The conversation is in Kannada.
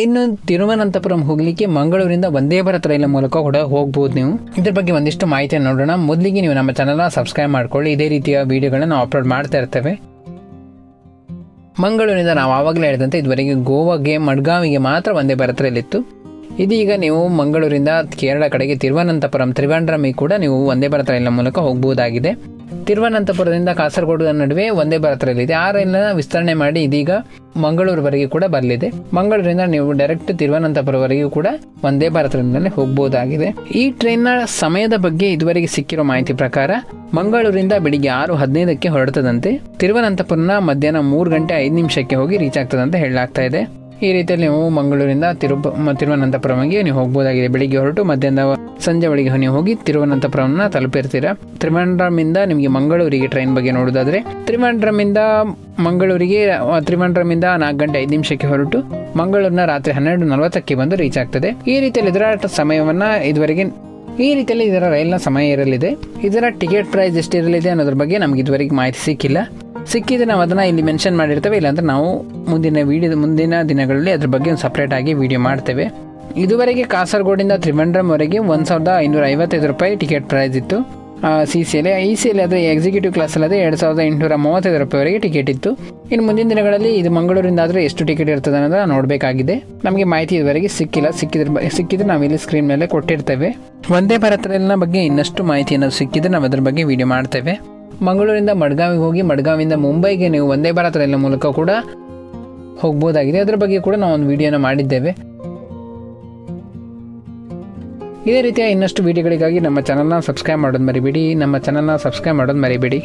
ಇನ್ನು ತಿರುವನಂತಪುರಂ ಹೋಗ್ಲಿಕ್ಕೆ ಮಂಗಳೂರಿಂದ ಒಂದೇ ಭಾರತ್ ರೈಲಿನ ಮೂಲಕ ಕೂಡ ಹೋಗ್ಬೋದು ನೀವು. ಇದ್ರ ಬಗ್ಗೆ ಒಂದಿಷ್ಟು ಮಾಹಿತಿ ನೋಡೋಣ. ಮೊದಲಿಗೆ ನೀವು ನಮ್ಮ ಚಾನಲ್ನ ಸಬ್ಸ್ಕ್ರೈಬ್ ಮಾಡ್ಕೊಳ್ಳಿ. ಇದೇ ರೀತಿಯ ವಿಡಿಯೋಗಳನ್ನ ನಾವು ಅಪ್ಲೋಡ್ ಮಾಡ್ತಾ ಇರ್ತೇವೆ. ಮಂಗಳೂರಿನಿಂದ ನಾವು ಆವಾಗಲೇ ಹೇಳಿದಂತೆ ಇದುವರೆಗೆ ಗೋವಾಗೆ, ಮಡ್ಗಾವಿಗೆ ಮಾತ್ರ ಒಂದೇ ಭಾರತ್ ರೈಲ್ ಇತ್ತು ಇದೀಗ ನೀವು ಮಂಗಳೂರಿಂದ ಕೇರಳ ಕಡೆಗೆ ತಿರುವನಂತಪುರಂ ತ್ರಿವಾಂಡ್ರಮಿ ಕೂಡ ನೀವು ಒಂದೇ ಭಾರತ ರೈಲಿನ ಮೂಲಕ ಹೋಗಬಹುದಾಗಿದೆ. ತಿರುವನಂತಪುರದಿಂದ ಕಾಸರಗೋಡು ನಡುವೆ ಒಂದೇ ಭಾರತ ರೈಲ್ ಇದೆ. ಆ ರೈಲನ್ನ ವಿಸ್ತರಣೆ ಮಾಡಿ ಇದೀಗ ಮಂಗಳೂರುವರೆಗೆ ಕೂಡ ಬರಲಿದೆ. ಮಂಗಳೂರಿಂದ ನೀವು ಡೈರೆಕ್ಟ್ ತಿರುವನಂತಪುರವರೆಗೂ ಕೂಡ ಒಂದೇ ಭಾರತ ರೈಲಿನಲ್ಲಿ ಹೋಗಬಹುದಾಗಿದೆ. ಈ ಟ್ರೈನ್ನ ಸಮಯದ ಬಗ್ಗೆ ಇದುವರೆಗೆ ಸಿಕ್ಕಿರೋ ಮಾಹಿತಿ ಪ್ರಕಾರ ಮಂಗಳೂರಿಂದ ಬೆಳಿಗ್ಗೆ ಆರು ಹದಿನೈದಕ್ಕೆ ಹೊರಡ್ತದಂತೆ ತಿರುವನಂತಪುರನ ಮಧ್ಯಾಹ್ನ ಮೂರು ಗಂಟೆ ಐದು ನಿಮಿಷಕ್ಕೆ ಹೋಗಿ ರೀಚ್ ಆಗ್ತದಂತೆ ಹೇಳಲಾಗ್ತಾ ಇದೆ. ಈ ರೀತಿಯಲ್ಲಿ ನೀವು ಮಂಗಳೂರಿಂದ ತಿರುಪ ತಿರುವನಂತಪುರಂಗೆ ನೀವು ಹೋಗ್ಬೋದಾಗಿದೆ. ಬೆಳಿಗ್ಗೆ ಹೊರಟು ಮಧ್ಯಾಹ್ನ ಸಂಜೆ ಒಳಗೆ ನೀವು ಹೋಗಿ ತಿರುವನಂತಪುರಂನ ತಲುಪಿರ್ತೀರಾ. ತ್ರಿವಂಡ್ರಮಿಂದ ನಿಮಗೆ ಮಂಗಳೂರಿಗೆ ಟ್ರೈನ್ ಬಗ್ಗೆ ನೋಡೋದಾದ್ರೆ ತ್ರಿವಂಡ್ರಮಿಂದ ಮಂಗಳೂರಿಗೆ ತ್ರಿವಂಡ್ರಮಿಂದ ನಾಲ್ಕು ಗಂಟೆ ಐದು ನಿಮಿಷಕ್ಕೆ ಹೊರಟು ಮಂಗಳೂರಿನ ರಾತ್ರಿ ಹನ್ನೆರಡು ನಲವತ್ತಕ್ಕೆ ಬಂದು ರೀಚ್ ಆಗ್ತದೆ. ಈ ರೀತಿಯಲ್ಲಿ ಇದರ ಸಮಯವನ್ನ ಇದುವರೆಗೆ, ಈ ರೀತಿಯಲ್ಲಿ ಇದರ ರೈಲಿನ ಸಮಯ ಇರಲಿದೆ. ಇದರ ಟಿಕೆಟ್ ಪ್ರೈಸ್ ಎಷ್ಟಿರಲಿದೆ ಅನ್ನೋದ್ರ ಬಗ್ಗೆ ನಮ್ಗೆ ಇದುವರೆಗೆ ಮಾಹಿತಿ ಸಿಕ್ಕಿಲ್ಲ. ಸಿಕ್ಕಿದ್ರೆ ನಾವು ಅದನ್ನು ಇಲ್ಲಿ ಮೆನ್ಷನ್ ಮಾಡಿರ್ತೇವೆ, ಇಲ್ಲಾಂದ್ರೆ ನಾವು ಮುಂದಿನ ವಿಡಿಯೋ ಮುಂದಿನ ದಿನಗಳಲ್ಲಿ ಅದ್ರ ಬಗ್ಗೆ ಒಂದು ಸಪ್ರೇಟ್ ಆಗಿ ವಿಡಿಯೋ ಮಾಡ್ತೇವೆ. ಇದುವರೆಗೆ ಕಾಸರಗೋಡಿಂದ ತ್ರಿವಂಡ್ರಮ್ವರೆಗೆ ಒಂದು ಸಾವಿರದ ಐನೂರ ಐವತ್ತೈದು ರೂಪಾಯಿ ಟಿಕೆಟ್ ಪ್ರೈಸ್ ಇತ್ತು. C C L I C L ಆದರೆ ಎಕ್ಸಿಕ್ಯೂಟಿವ್ ಕ್ಲಾಸಲ್ಲಿ ಎರಡು ಸಾವಿರದ ಎಂಟುನೂರ ಮೂವತ್ತೈದು ರೂಪಾಯಿವರೆಗೆ ಟಿಕೆಟ್ ಇತ್ತು. ಇನ್ನು ಮುಂದಿನ ದಿನಗಳಲ್ಲಿ ಇದು ಮಂಗಳೂರಿಂದ ಆದರೆ ಎಷ್ಟು ಟಿಕೆಟ್ ಇರ್ತದೆ ಅನ್ನೋದನ್ನು ನೋಡಬೇಕಾಗಿದೆ. ನಮಗೆ ಮಾಹಿತಿ ಇದುವರೆಗೆ ಸಿಕ್ಕಿಲ್ಲ. ಸಿಕ್ಕಿದ್ರೆ ಸಿಕ್ಕಿದ್ರೆ ನಾವು ಇಲ್ಲಿ ಸ್ಕ್ರೀನ್ ಮೇಲೆ ಕೊಟ್ಟಿರ್ತೇವೆ. ಒಂದೇ ಭಾರತ ರೈಲಿನ ಬಗ್ಗೆ ಇನ್ನಷ್ಟು ಮಾಹಿತಿ ಏನಾದ್ರು ಸಿಕ್ಕಿದ್ರೆ ನಾವು ಅದ್ರ ಬಗ್ಗೆ ವಿಡಿಯೋ ಮಾಡ್ತೇವೆ. ಮಂಗಳೂರಿಂದ ಮಡ್ಗಾವಿಗೆ ಹೋಗಿ ಮಡ್ಗಾವಿಂದ ಮುಂಬೈಗೆ ನೀವು ಒಂದೇ ಭಾರತ್ ರೈಲಿನ ಮೂಲಕ ಕೂಡ ಹೋಗ್ಬೋದಾಗಿದೆ. ಅದರ ಬಗ್ಗೆ ಕೂಡ ನಾವು ಒಂದು ವಿಡಿಯೋನ ಮಾಡಿದ್ದೇವೆ. ಇದೇ ರೀತಿಯ ಇನ್ನಷ್ಟು ವಿಡಿಯೋಗಳಿಗಾಗಿ ನಮ್ಮ ಚಾನಲ್ನ ಸಬ್ಸ್ಕ್ರೈಬ್ ಮಾಡೋದು ಮರಿಬೇಡಿ. ನಮ್ಮ ಚಾನಲ್ನ ಸಬ್ಸ್ಕ್ರೈಬ್ ಮಾಡೋದು ಮರಿಬೇಡಿ.